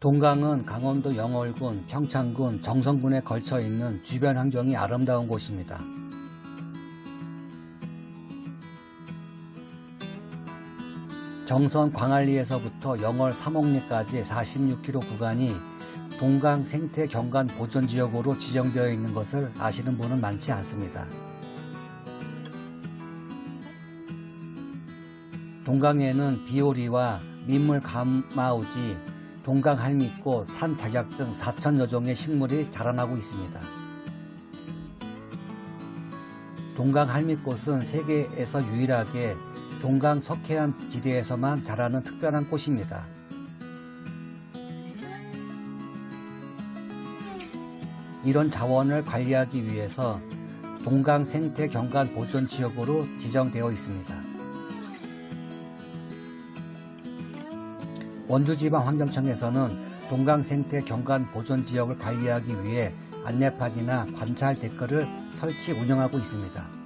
동강은 강원도 영월군, 평창군, 정선군에 걸쳐 있는 주변 환경이 아름다운 곳입니다. 정선 광안리에서부터 영월 삼옥리까지 46km 구간이 동강 생태 경관 보존 지역으로 지정되어 있는 것을 아시는 분은 많지 않습니다. 동강에는 비오리와 민물 가마우지, 동강 할미꽃, 산 작약 등 4천여 종의 식물이 자라나고 있습니다. 동강 할미꽃은 세계에서 유일하게 동강 석회암 지대에서만 자라는 특별한 꽃입니다. 이런 자원을 관리하기 위해서 동강 생태 경관 보존 지역으로 지정되어 있습니다. 원주지방환경청에서는 동강 생태 경관 보존 지역을 관리하기 위해 안내판이나 관찰 댓글을 설치 운영하고 있습니다.